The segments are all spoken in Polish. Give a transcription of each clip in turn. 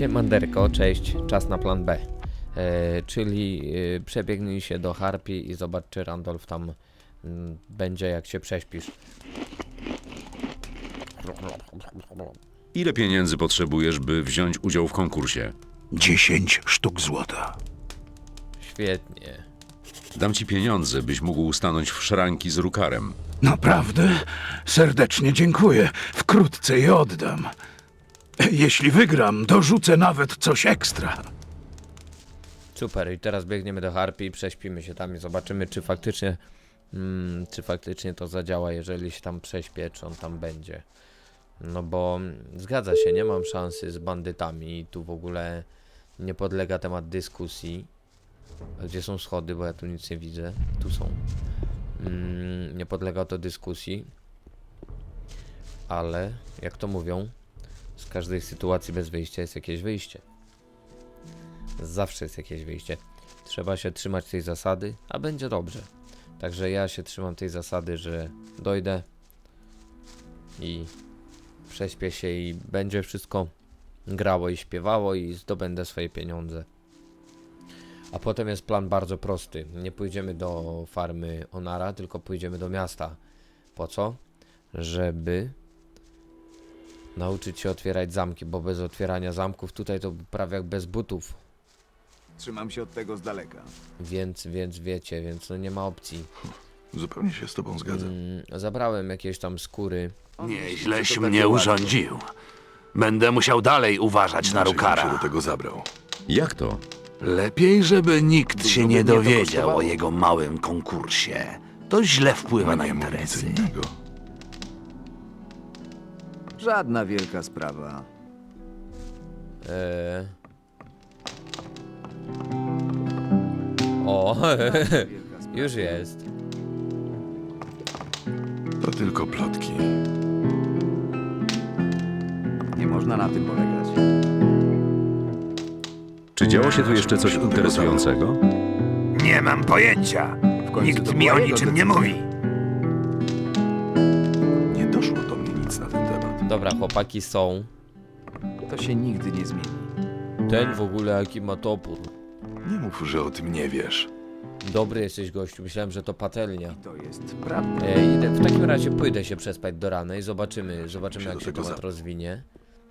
Siemanderko, cześć, czas na plan B. E, czyli e, przebiegnij się do Harpi i zobacz, czy Randolph tam mm, będzie, jak się prześpisz. Ile pieniędzy potrzebujesz, by wziąć udział w konkursie? 10 sztuk złota. Świetnie. Dam ci pieniądze, byś mógł stanąć w szranki z rukarem. Naprawdę? Serdecznie dziękuję. Wkrótce je oddam. Jeśli wygram, dorzucę nawet coś ekstra. Super, i teraz biegniemy do Harpi i prześpimy się tam i zobaczymy, czy faktycznie, mm, czy faktycznie to zadziała, jeżeli się tam prześpię, czy on tam będzie. No bo zgadza się, nie mam szansy z bandytami tu w ogóle nie podlega temat dyskusji. Gdzie są schody, bo ja tu nic nie widzę. Tu są. Mm, nie podlega to dyskusji. Ale, jak to mówią, z każdej sytuacji bez wyjścia jest jakieś wyjście. Zawsze jest jakieś wyjście. Trzeba się trzymać tej zasady, a będzie dobrze. Także ja się trzymam tej zasady, że dojdę i prześpię się i będzie wszystko grało i śpiewało i zdobędę swoje pieniądze. A potem jest plan bardzo prosty. Nie pójdziemy do farmy Onara, tylko pójdziemy do miasta. Po co? Żeby nauczyć się otwierać zamki, bo bez otwierania zamków tutaj to prawie jak bez butów Trzymam się od tego z daleka. Więc, więc wiecie, więc no nie ma opcji. Zupełnie się z tobą zgadzam. Mm, zabrałem jakieś tam skóry. Nieźleś To mnie urządził. Będę musiał dalej uważać na Żebym się do Rukara. tego zabrał. Jak to? Lepiej, żeby nikt się nie dowiedział o jego małym konkursie. To źle wpływa na interesy. innego. Żadna wielka sprawa. Eee. O, już jest. To tylko plotki. Nie można na tym polegać. Czy działo się tu jeszcze coś interesującego? Nie mam pojęcia. W końcu to Nikt mi była o jego niczym nie mówi. Dobra, chłopaki są. To się nigdy nie zmieni. Ten w ogóle jaki ma topór. Nie mów, że o tym nie wiesz. Dobry jesteś gościu, myślałem, że to patelnia. To jest prawda. E, idę, w takim razie pójdę się przespać do rana i zobaczymy, zobaczymy się jak do się tego temat za- rozwinie.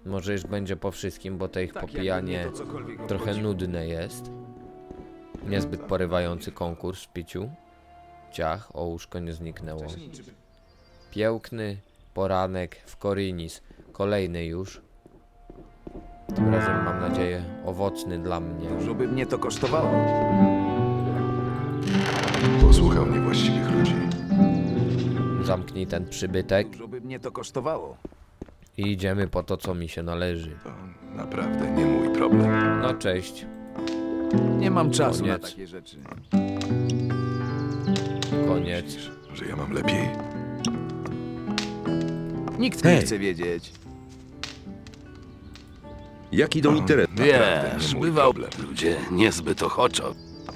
Może już będzie po wszystkim, bo to ich Tak, popijanie trochę nudne jest. Niezbyt porywający konkurs w piciu. Ciach, o łóżko nie zniknęło. Piękny poranek w Korinis. Kolejny już. Tym razem mam nadzieję owocny dla mnie. Dużo by mnie to kosztowało. Posłuchał niewłaściwych ludzi. Zamknij ten przybytek Dużo by mnie to kosztowało. i idziemy po to, co mi się należy. To naprawdę nie mój problem. No cześć, Nie mam czasu na Koniec. takie rzeczy. koniec. Myślisz, że ja mam lepiej? Nikt Hej. nie chce wiedzieć. Jak idą To interesy? Wiesz, bywał problem. ludzie niezbyt ochoczą.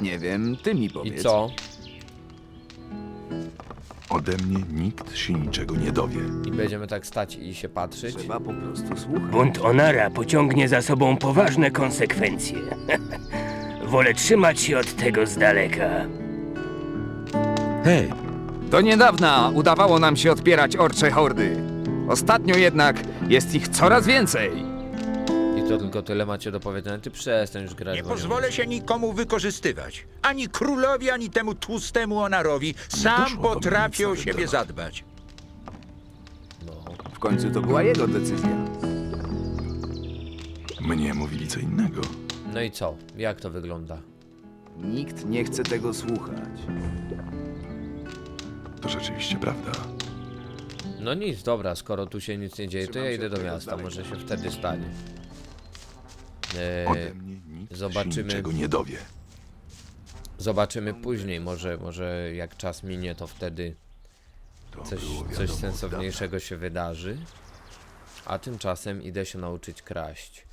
Nie wiem, ty mi I powiedz. co? Ode mnie nikt się niczego nie dowie. I będziemy tak stać i się patrzeć? Trzeba po prostu słuchać. Bunt Onara pociągnie za sobą poważne konsekwencje. Wolę trzymać się od tego z daleka. Hej, Do niedawna udawało nam się odpierać orcze hordy. Ostatnio jednak jest ich coraz więcej. I to tylko tyle macie do powiedzenia. Ty przestań już grać. Nie bo pozwolę się nikomu wykorzystywać. Ani królowi, ani temu tłustemu onarowi. Sam doszło do mnie potrafię o siebie temat. zadbać. No. W końcu to była jego decyzja. Mnie mówili co innego. no i co? Jak to wygląda? Nikt nie chce tego słuchać. To rzeczywiście prawda. No nic, dobra, skoro tu się nic nie dzieje, to ja idę do miasta, może się wtedy stanie. Ode mnie nikt zobaczymy. się niczego nie dowie. zobaczymy później, może, może jak czas minie, to wtedy To coś, było coś od sensowniejszego się wydarzy. A tymczasem idę się nauczyć kraść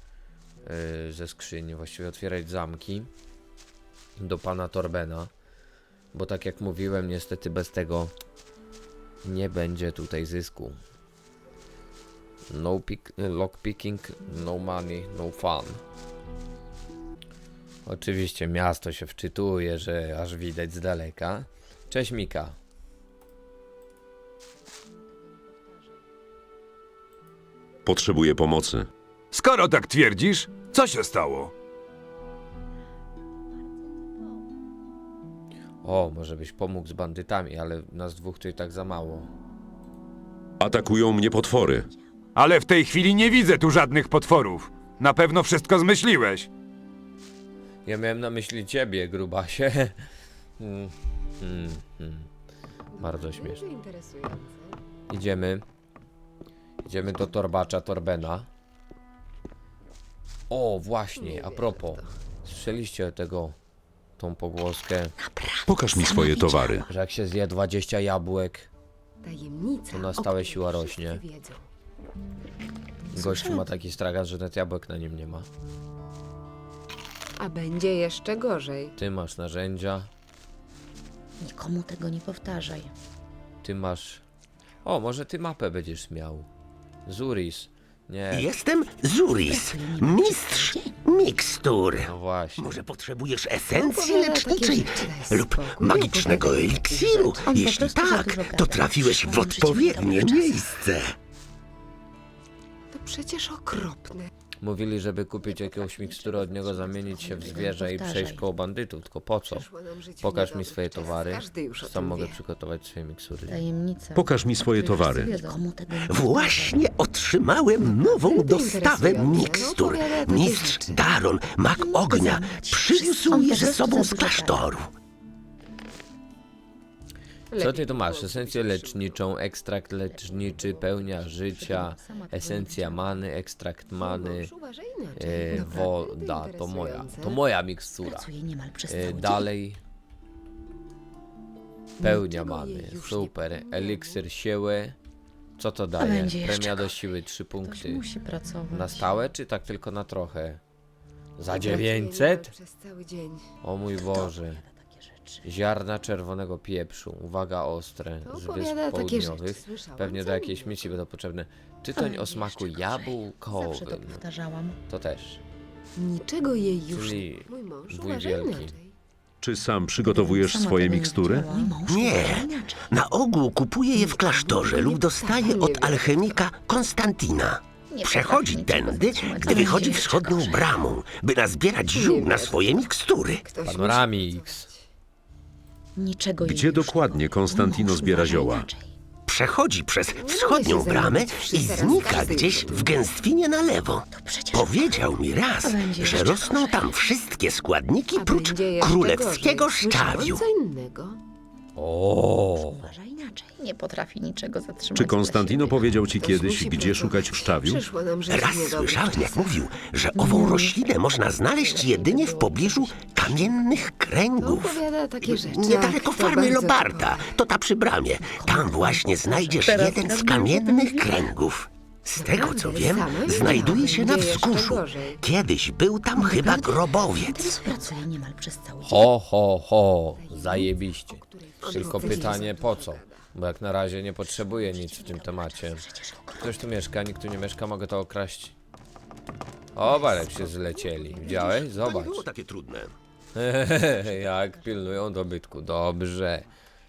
yy, ze skrzyni, właściwie otwierać zamki do pana Torbena. Bo tak jak mówiłem, niestety bez tego nie będzie tutaj zysku. No pick, lockpicking, no money, no fun. Oczywiście miasto się wczytuje, że aż widać z daleka. Cześć Mika. Potrzebuję pomocy. Skoro tak twierdzisz, co się stało? O, może byś pomógł z bandytami, ale nas dwóch to i tak za mało. Atakują mnie potwory. Ale w tej chwili nie widzę tu żadnych potworów. Na pewno wszystko zmyśliłeś. Ja miałem na myśli ciebie, grubasie. Mm, mm, mm. Bardzo śmieszne. Idziemy. Idziemy do torbacza Torbena. O, właśnie, a propos. Słyszeliście tego, tą pogłoskę, Pokaż mi swoje towary. że jak się zje 20 jabłek, Tajemnica, To na o stałe której siła wszyscy rośnie. wiedzą. gościu ma taki stragan, że nawet jabłek na nim nie ma. A będzie jeszcze gorzej. Ty masz narzędzia, Nikomu tego nie powtarzaj. ty masz... O, może ty mapę będziesz miał. Zuris. Nie, Jestem Zuris, mistrz mikstur. no właśnie. Może potrzebujesz esencji Opowiada takie leczniczej rzeczy, lub magicznego takie eliksiru? rzeczy. On po Jeśli prostu za tak, dużo to gada. trafiłeś w odpowiednie miejsce. To przecież okropne. Mówili, żeby kupić jakąś miksturę od niego, zamienić się w zwierzę i przejść koło bandytów, tylko po co? Przyszło nam żyć w Pokaż mi swoje towary. Każdy już o Sam tym mogę wie. przygotować swoje miksury. Tajemnica. Pokaż mi swoje towary. Nikomu tego nie Właśnie otrzymałem nową dostawę mikstur. No, takie Mistrz. Daron, mag ognia, przywiózł je ze sobą z klasztoru. Co ty tu masz? Esencję leczniczą, ekstrakt leczniczy, pełnia życia, esencja many, ekstrakt many, uważa inaczej. e, woda, to moja, to moja mikstura. pracuje niemal przez E, cały dalej. Pełnia Niczego już super. Eliksir siły. Co to daje? będzie jeszcze Premia do siły 3 Ktoś punkty. musi pracować. Na stałe, czy tak tylko na trochę? Za Pracuje 900? Przez cały dzień. O mój Boże. Rzeczy. Ziarna czerwonego pieprzu. Uwaga ostre. To Z wysp opowiada takie rzeczy. południowych. Słyszałam, Pewnie co do jakiejś innego. misji będą potrzebne. Tytoń o smaku jeszcze gorzej. Zawsze to jabłkowym. powtarzałam. To też. Niczego jej już Czyli nie... Mój mąż wuj uważa wielki. inaczej. Czy sam przygotowujesz Sama swoje tego nie mikstury? widziałam. Mój mąż Nie. uważa inaczej. Na ogół kupuje je w klasztorze lub dostaje od alchemika Konstantina. Nie Przechodzi niczego tędy, zatrzymać. gdy wychodzi wschodnią bramą, by nazbierać ziół na swoje mikstury. Ktoś musi Panoramix. Niczego jej Gdzie już dokładnie nie- Konstantino zbiera zioła? inaczej. Przechodzi przez wschodnią bramę i znika gdzieś w gęstwinie na lewo. Przecież Powiedział mi raz, będzie że jeszcze rosną tam wszystkie składniki prócz będzie jeszcze królewskiego gorzej. Szczawiu. co innego. O, uważa inaczej. Nie potrafi niczego zatrzymać. Czy dla Konstantino siebie. powiedział ci kiedyś, gdzie szukać szczawiu? Nam w Raz niedobrych słyszałem, jak mówił, że ową roślinę można znaleźć jedynie w pobliżu kamiennych To kręgów. opowiada takie rzeczy. Niedaleko Ach, to farmy bardzo Lobarda, to ta przy bramie. Tam właśnie znajdziesz Teraz jeden z kamiennych kręgów. Z tego co wiem, nie znajduje się na jeszcze wzgórzu. gorzej. Kiedyś był tam chyba grobowiec. Teraz pracuje niemal przez cały dzień. ho, ho, ho. Zajebiście. Tylko pytanie po co? Bo jak na razie nie potrzebuję nic w tym temacie. Ktoś tu mieszka, nikt tu nie mieszka, mogę to okraść. O, jak się zlecieli. Widziałeś? Zobacz. takie trudne. jak pilnują dobytku. Dobrze.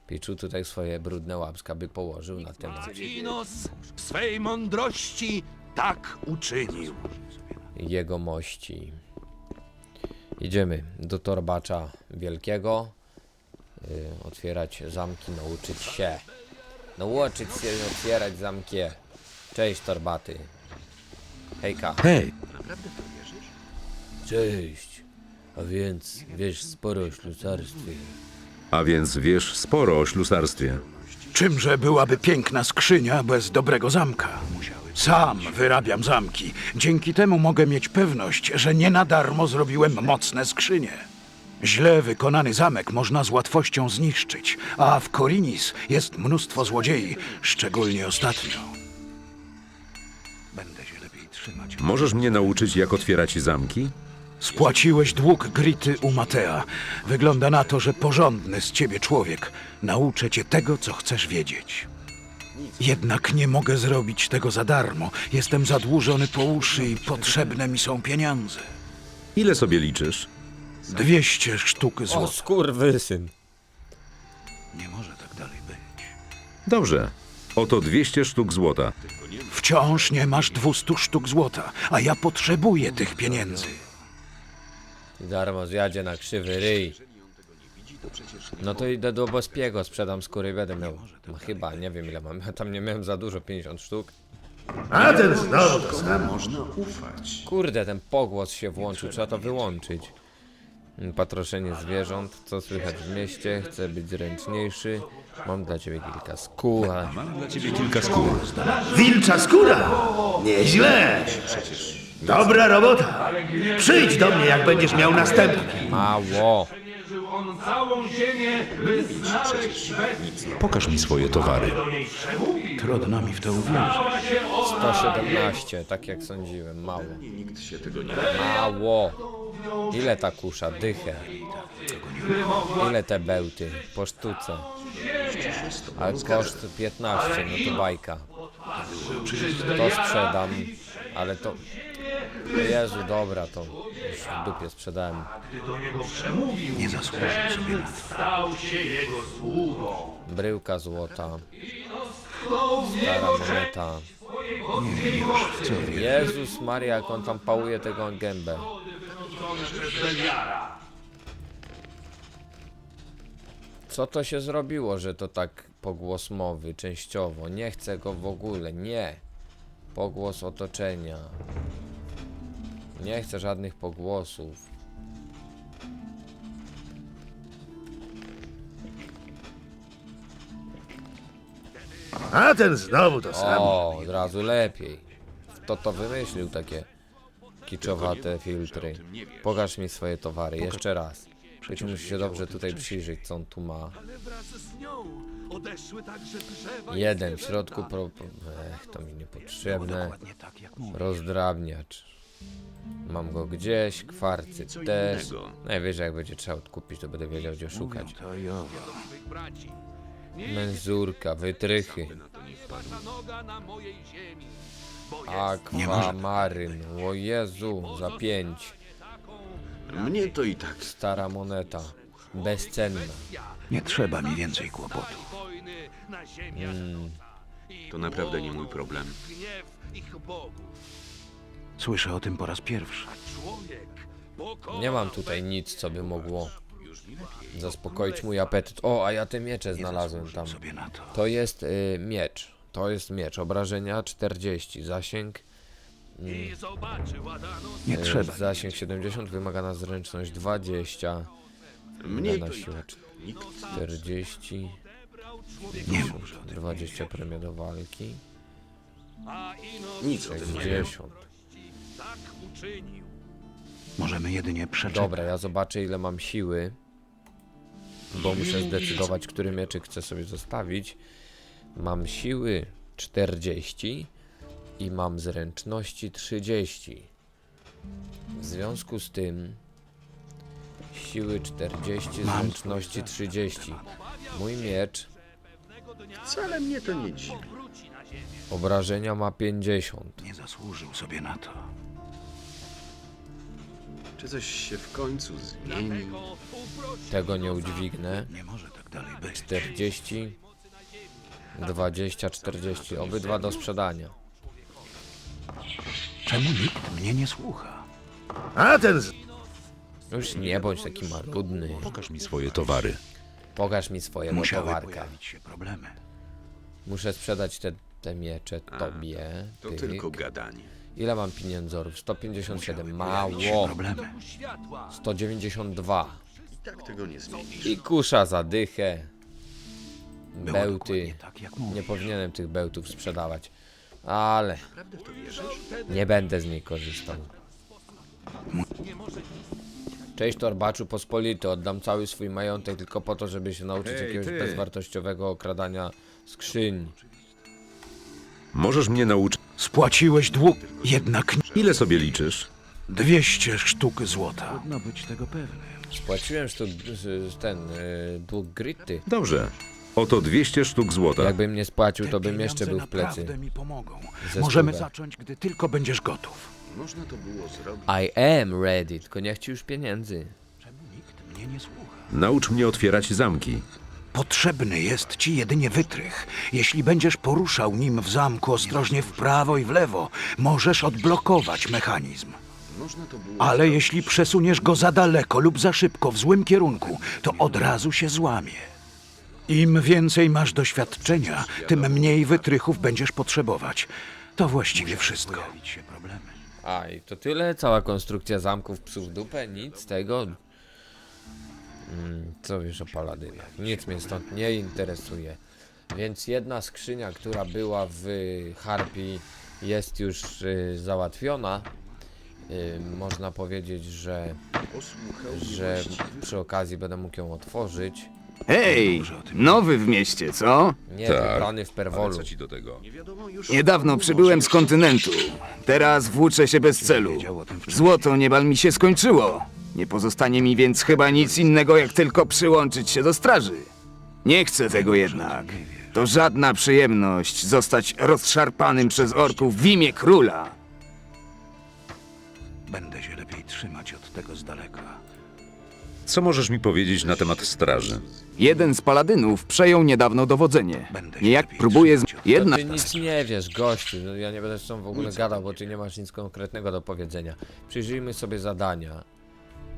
Piczu tutaj swoje brudne łapska by położył na temat Inos w swej mądrości tak uczynił. jego mości. Idziemy do torbacza wielkiego. Y, otwierać zamki, nauczyć się. Nauczyć się otwierać zamki. Cześć torbaty. Hejka. Hej, Cześć. A więc wiesz sporo o ślusarstwie. a więc wiesz sporo o ślusarstwie. Czymże byłaby piękna skrzynia bez dobrego zamka? Sam wyrabiam zamki. Dzięki temu mogę mieć pewność, że nie na darmo zrobiłem mocne skrzynie. Źle wykonany zamek można z łatwością zniszczyć, a w Korinis jest mnóstwo złodziei, szczególnie ostatnio. Będę się lepiej trzymać. Możesz mnie nauczyć, jak otwierać zamki? Spłaciłeś dług Grity u Matea. Wygląda na to, że porządny z ciebie człowiek. Nauczę cię tego, co chcesz wiedzieć. Jednak nie mogę zrobić tego za darmo. Jestem zadłużony po uszy i potrzebne mi są pieniądze. Ile sobie liczysz? Dwieście sztuk O, złota. skurwysyn. Nie może tak dalej być. Dobrze. Oto 200 sztuk złota. Wciąż nie masz dwustu sztuk złota, a ja potrzebuję tych pieniędzy. Darmo zjadzie na krzywy ryj. No to idę do Bospiego, sprzedam skóry, będę miał. No, chyba, nie wiem ile mam. Ja tam nie miałem za dużo, 50 sztuk. A ten znowu to samo. Kurde, ten pogłos się włączył, trzeba to wyłączyć. Patroszenie zwierząt, co słychać w mieście, chcę być zręczniejszy. Mam dla ciebie kilka skór. Mam dla ciebie kilka skór. Wilcza skóra! Nieźle! Dobra robota! Przyjdź do mnie, jak będziesz miał następny. Mało. Pokaż mi swoje towary. Trudno mi w to uwierzyć. 117, tak jak sądziłem, mało. Mało. Ile ta kusza? Dychę. Ile te bełty? Po sztuce. A koszt 15, no to bajka. To sprzedam, ale to... Jezu, dobra, to już w dupie sprzedałem. Nie zasłużył sobie na to. Bryłka złota. Stara moneta. Jezus Maria, jak on tam pałuje tego gębę. Co to się zrobiło, że to tak pogłos mowy częściowo? Nie chcę go w ogóle, nie. Pogłos otoczenia. Nie chcę żadnych pogłosów. A ten znowu to samo. O, od razu lepiej. Kto to wymyślił takie kiczowate filtry? Pokaż mi swoje towary, jeszcze raz. Przecież musi się dobrze tutaj przyjrzeć, co on tu ma. Jeden w środku pro... Ech, to mi niepotrzebne. Tak. Rozdrabniacz. Mam go gdzieś, kwarcy też. Najwyżej jak będzie trzeba odkupić, to będę wiedział gdzie szukać. To i owo. Menzurka, wytrychy. Akwamaryn. O Jezu, za pięć. Mnie to i tak. Stara moneta. Bezcenna. Nie trzeba mi więcej kłopotów. Mm, To naprawdę nie mój problem. Słyszę o tym po raz pierwszy. nie mam tutaj nic, co by mogło zaspokoić mój apetyt. O, a ja te miecze znalazłem tam. Sobie na to. To jest y, miecz. To jest miecz. Obrażenia 40. Zasięg. Nie y, trzeba. Zasięg 70. Wymagana zręczność 20. Wymagana siła 40. Nie mów o tym. 20 premia do walki. Nic o tym nie wiem. 60. Możemy jedynie przeczekać. Dobra, ja zobaczę ile mam siły. Bo muszę zdecydować, który mieczyk chcę sobie zostawić. Mam siły 40 i mam zręczności 30. W związku z tym siły 40, Mam zręczności 30. Mój miecz Wcale mnie to nie dziwi. obrażenia ma 50. Nie zasłużył sobie na to. Czy coś się w końcu zmieni? Tego nie udźwignę. Nie może tak dalej być. 40, 20, 40. Obydwa do sprzedania. Czemu nikt mnie nie słucha? A ten z... Już nie bądź taki marudny. Pokaż mi swoje towary. Pokaż mi swojego Musiały towarka. pojawić się problemy. Muszę sprzedać te, te miecze tobie. To tylko gadanie. Ile mam pieniędzorów? 157. Pojawić się Mało. problemy. 192. I tak tego nie zmienisz. I kusza za dychę. Było Bełty. dokładnie tak, jak Nie mówisz. powinienem tych bełtów sprzedawać. Ale Naprawdę w to wierzysz? nie będę z niej korzystał. Cześć Torbaczu Pospolity, oddam cały swój majątek tylko po to, żeby się nauczyć Hej, jakiegoś ty. bezwartościowego okradania skrzyń. Możesz mnie nauczyć. Spłaciłeś dług, jednak nie. Ile sobie liczysz? 200 sztuk złota. Trudno być tego pewnym. Spłaciłem sztuk, z- ten y, dług Gritty. Dobrze. Oto 200 sztuk złota. Jakbym nie spłacił, to bym jeszcze był w plecy. naprawdę mi pomogą. Możemy stówę. zacząć, gdy tylko będziesz gotów. Można to było zrobić. I am ready, tylko nie chcę już pieniędzy. Czemu nikt mnie nie słucha? Naucz mnie otwierać zamki. Potrzebny jest ci jedynie wytrych. Jeśli będziesz poruszał nim w zamku ostrożnie w prawo i w lewo, możesz odblokować mechanizm. Ale jeśli przesuniesz go za daleko lub za szybko w złym kierunku, to od razu się złamie. Im więcej masz doświadczenia, tym mniej wytrychów będziesz potrzebować. To właściwie wszystko. A i to tyle, cała konstrukcja zamków psów w dupę, nic z tego. Mm, co wiesz o paladynach? Nic mnie stąd nie interesuje. Więc jedna skrzynia, która była w Harpii jest już y, załatwiona. Y, można powiedzieć, że, że przy okazji będę mógł ją otworzyć. Hej, nowy w mieście, co? Nie, Tak, wybrany w Ale Perwolu. co ci do tego? Nie wiadomo już... Niedawno przybyłem z kontynentu. Teraz włóczę się bez celu. Złoto niebal mi się skończyło. Nie pozostanie mi więc chyba nic innego, jak tylko przyłączyć się do straży. Nie chcę tego jednak. To żadna przyjemność zostać rozszarpanym przez orków w imię króla. Będę się lepiej trzymać od tego z daleka. Co możesz mi powiedzieć na temat straży? Jeden z paladynów przejął niedawno dowodzenie. Niejak próbuje z... Jedna... ty nic nie wiesz, gościu. No, ja nie będę z tobą w ogóle gadał, bo ty nie masz nic konkretnego do powiedzenia. Przyjrzyjmy sobie zadania.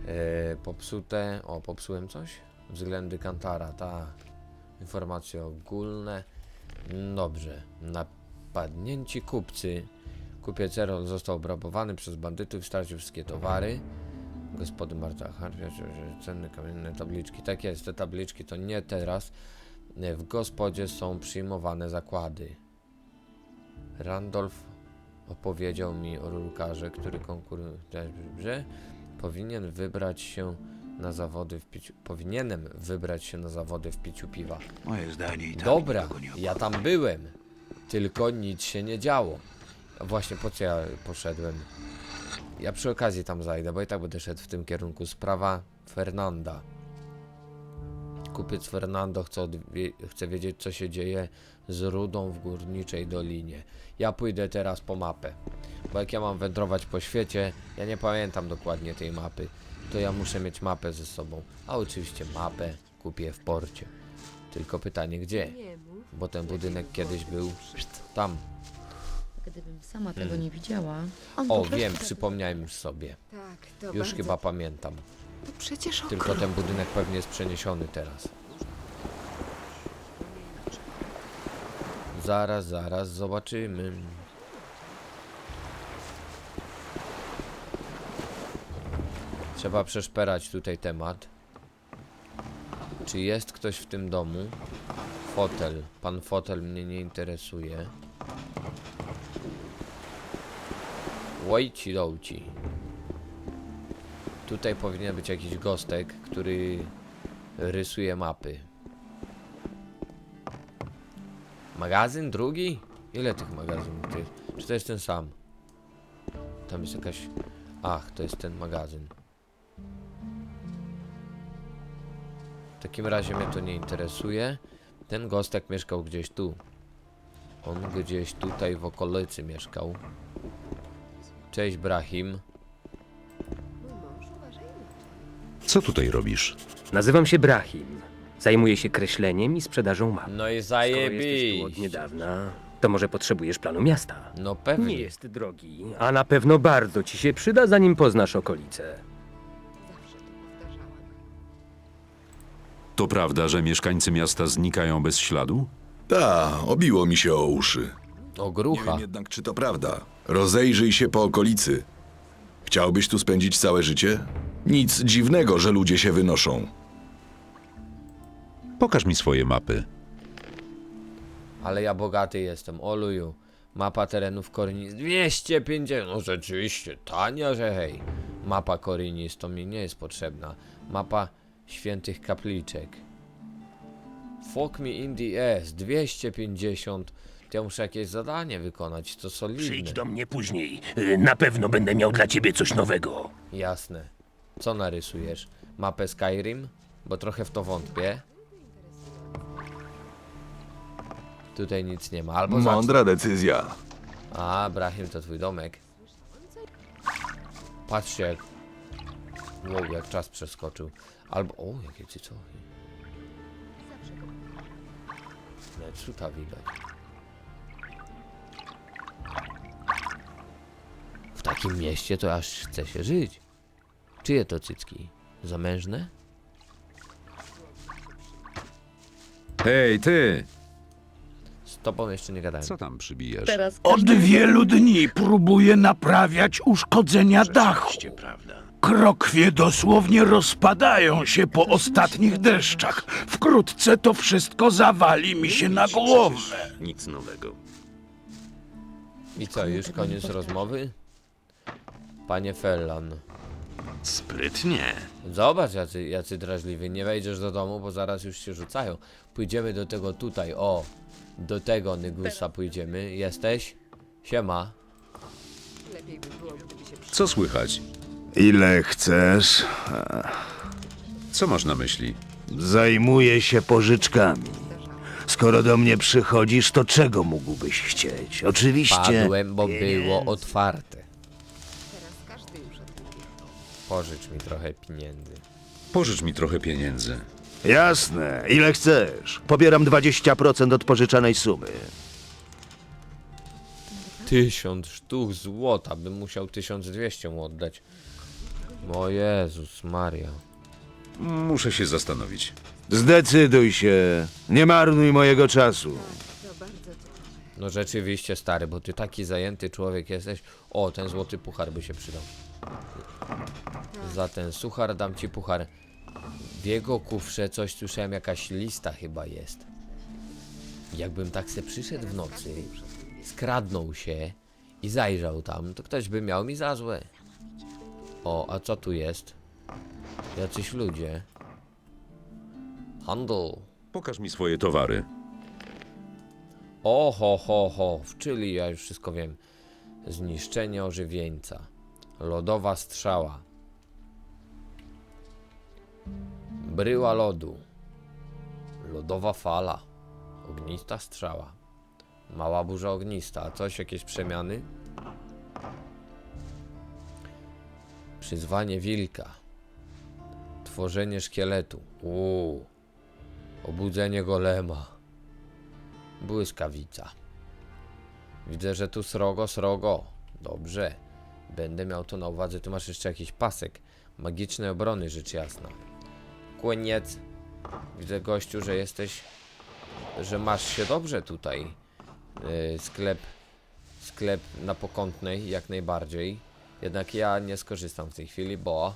E, popsute. O, popsułem coś? Względy Kantara, tak. Informacje ogólne. Dobrze. Napadnięci kupcy. Kupiec Erol został obrabowany przez bandytów, stracił wszystkie towary. Gospody Marta Harpia, cenne kamienne tabliczki. Tak jest, te tabliczki to nie teraz. E, W gospodzie są przyjmowane zakłady. Randolph opowiedział mi o rurkarze, który konkuruje, powinien wybrać się na zawody w piciu, powinienem wybrać się na zawody w piciu piwa. Moje zdanie i tak Dobra, nikogo nie ja tam byłem, tylko nic się nie działo. A właśnie po co ja poszedłem? Ja przy okazji tam zajdę, bo i tak będę szedł w tym kierunku. Sprawa Fernanda. Kupiec Fernando chce, odwie- chce wiedzieć, co się dzieje z rudą w górniczej dolinie. Ja pójdę teraz po mapę, bo jak ja mam wędrować po świecie, ja nie pamiętam dokładnie tej mapy, to ja muszę mieć mapę ze sobą. A oczywiście mapę kupię w porcie. Tylko pytanie gdzie? Bo ten budynek kiedyś był tam. Gdybym sama tego nie widziała. On O, prostu wiem, tak- przypomniałem już sobie. Tak, to Już bardzo... chyba pamiętam. To przecież Tylko ten budynek pewnie jest przeniesiony teraz. Zaraz, zaraz zobaczymy. Trzeba przeszperać tutaj temat. Czy jest ktoś w tym domu? Fotel. Pan fotel mnie nie interesuje. Łojci dołci. Tutaj powinien być jakiś gostek, który rysuje mapy. Magazyn drugi? Ile tych magazynów jest? Czy to jest ten sam? Tam jest jakaś... Ach, to jest ten magazyn. W takim razie mnie to nie interesuje. Ten gostek mieszkał gdzieś tu. On gdzieś tutaj w okolicy mieszkał. Cześć Brahim. Co tutaj robisz? Nazywam się Brahim. Zajmuję się kreśleniem i sprzedażą map. No i Skoro jesteś tu od zajebiście. niedawna, to może potrzebujesz planu miasta. No Nie pewnie. jest drogi, a na pewno bardzo ci się przyda, zanim poznasz okolice. Zawsze to prawda, że mieszkańcy miasta znikają bez śladu? Ta, obiło mi się o uszy. O Nie wiem jednak, czy to prawda. Rozejrzyj się po okolicy. Chciałbyś tu spędzić całe życie? Nic dziwnego, że ludzie się wynoszą. Pokaż mi swoje mapy. Ale ja bogaty jestem, oluju. Mapa terenów Korinis 250. No rzeczywiście, tania, że hej. Mapa Korinis to mi nie jest potrzebna. Mapa świętych kapliczek. Fuck me in the ass 250. Ja muszę jakieś zadanie wykonać, to solidne. Przyjdź do mnie później. Y, Na pewno będę miał dla ciebie coś nowego. Jasne. Co narysujesz? Mapę Skyrim? Bo trochę w to wątpię. Tutaj nic nie ma. Albo zacznę. Mądra decyzja. A, Brahim, to twój domek. Patrzcie, jak... Wow, jak czas przeskoczył. Albo... O, jakie cycowy. Nie, cuta widać. W takim mieście to aż chce się żyć. Czyje to cycki? Zamężne? Hej, ty! Z tobą jeszcze nie gadałem. Co tam przybijasz? Teraz Od wielu dni próbuję naprawiać uszkodzenia dachu. Krokwie dosłownie rozpadają się po ostatnich deszczach. Wkrótce to wszystko zawali mi się na głowę. Nic nowego. I co, już koniec rozmowy? Panie Fellan. Sprytnie. Zobacz, jacy, jacy drażliwi. Nie wejdziesz do domu, bo zaraz już się rzucają. Pójdziemy do tego tutaj, o. Do tego Nygusa pójdziemy. Jesteś? Siema. Lepiej by było, gdyby się Co słychać? Ile chcesz? Co masz na myśli? Zajmuję się pożyczkami. Skoro do mnie przychodzisz, to czego mógłbyś chcieć? Oczywiście. Padłem, bo było otwarte. Pożycz mi trochę pieniędzy. Pożycz mi trochę pieniędzy. Jasne. Ile chcesz? Pobieram 20% od pożyczanej sumy. Tysiąc sztuk złota, bym musiał 1200 mu oddać. O Jezus Maria. Muszę się zastanowić. Zdecyduj się. Nie marnuj mojego czasu. To bardzo to. No rzeczywiście stary, bo ty taki zajęty człowiek jesteś. O, ten złoty puchar by się przydał. Za ten suchar dam ci puchar. W jego kufrze coś słyszałem, jakaś lista chyba jest. Jakbym tak se przyszedł w nocy, skradnął się i zajrzał tam, to ktoś by miał mi za złe. O, a co tu jest? Jacyś ludzie. Handel. Pokaż mi swoje towary. O, ho, ho, ho, czyli ja już wszystko wiem. Zniszczenie ożywieńca. Lodowa strzała. Bryła lodu. Lodowa fala. Ognista strzała. Mała burza ognista. A coś, jakieś przemiany? Przyzwanie wilka. Tworzenie szkieletu. Uuu. Obudzenie golema. Błyskawica. Widzę, że tu srogo, srogo. Dobrze. Będę miał to na uwadze. Tu masz jeszcze jakiś pasek. Magicznej obrony, rzecz jasna. Kłoniec. Widzę, gościu, że jesteś... Że masz się dobrze tutaj. Yy, sklep... Sklep na pokątnej, jak najbardziej. Jednak ja nie skorzystam w tej chwili, bo...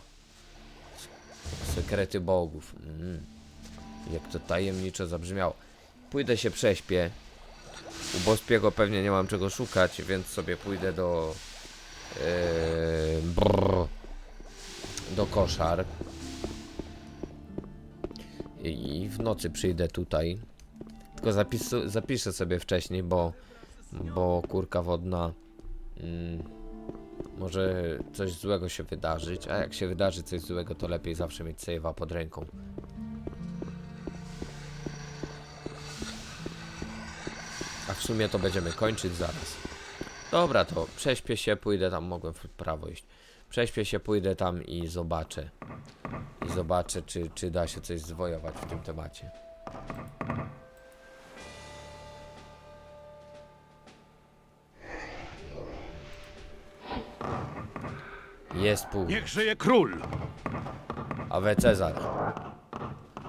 Sekrety bogów. Mm. Jak to tajemniczo zabrzmiało. Pójdę się prześpię. U Bospiego pewnie nie mam czego szukać, więc sobie pójdę do... Yy, brrr, do koszar. I, w nocy przyjdę tutaj. Tylko zapis, zapiszę sobie wcześniej, bo... Bo kurka wodna... Mm, może coś złego się wydarzyć, a jak się wydarzy coś złego, to lepiej zawsze mieć save'a pod ręką. A w sumie to będziemy kończyć zaraz. Dobra, to prześpię się, pójdę tam, mogłem w prawo iść. Prześpię się, pójdę tam i zobaczę. I zobaczę, czy, czy da się coś zwojować w tym temacie. Jest pół. Niech żyje król! A we Cezar.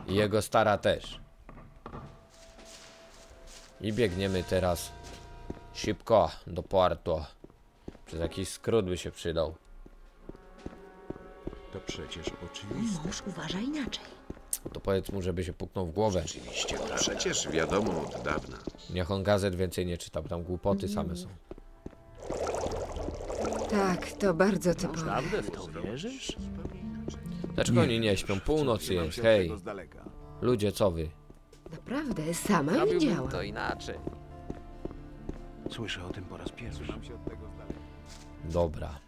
I jego stara też. I biegniemy teraz szybko do Puerto. Przez jakiś skrót by się przydał. To przecież oczywiste. Mąż uważa inaczej. To powiedz mu, żeby się puknął w głowę. To przecież wiadomo od dawna. Niech on gazet więcej nie czyta, bo tam głupoty same są. Tak, to bardzo typowe. Dlaczego oni nie śpią? Północy jest, hej. Ludzie, co wy? Naprawdę, sama widziałam. inaczej. Słyszę o tym po raz pierwszy. Dobra.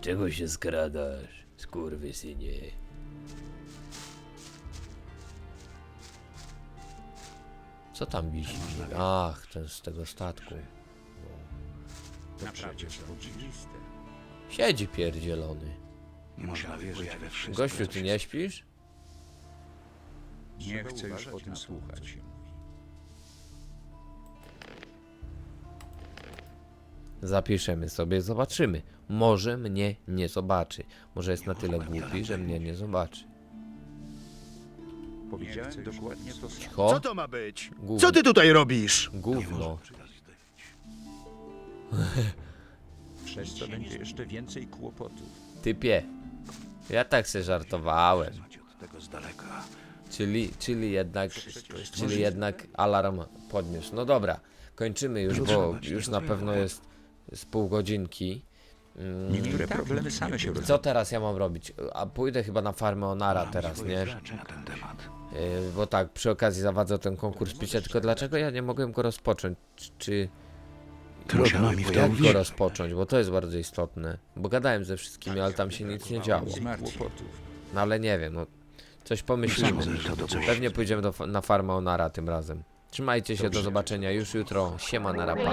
Czego się skradasz, skurwysynie? Co tam wisi? Ach, ten z tego statku. No przecież oczywiste. Siedzi pierdzielony. Można wierzyć we wszystko. Gościu, ty nie śpisz? Nie chcę już o tym słuchać. Zapiszemy sobie, zobaczymy. Może mnie nie zobaczy. Może jest na tyle głupi, że mnie nie zobaczy. Powiedziałem dokładnie to samo. Cicho. Co to ma być? Gówno. Co ty tutaj robisz? Gówno. Przez to będzie jeszcze więcej kłopotów. Typie. Ja tak se żartowałem. Od tego z daleka. Czyli, czyli jednak, czyli jednak alarm podniósł. No dobra, kończymy już, bo już na pewno jest z pół godzinki. Mm, Niektóre problemy same się Co teraz ja mam robić? A pójdę chyba na farmę Onara teraz, nie? Rzeczy na ten temat. Yy, Bo tak, przy okazji zawadzę ten konkurs picia, tylko dlaczego ja nie mogłem go rozpocząć? Czy- Trudno mi w to jak go rozpocząć? Bo to jest bardzo istotne. Bo gadałem ze wszystkimi, ale tam się nic nie działo. No ale nie wiem, no coś pomyślimy. Pewnie pójdziemy do, na farmę Onara tym razem. Trzymajcie się, do zobaczenia już jutro. Siema na rapa.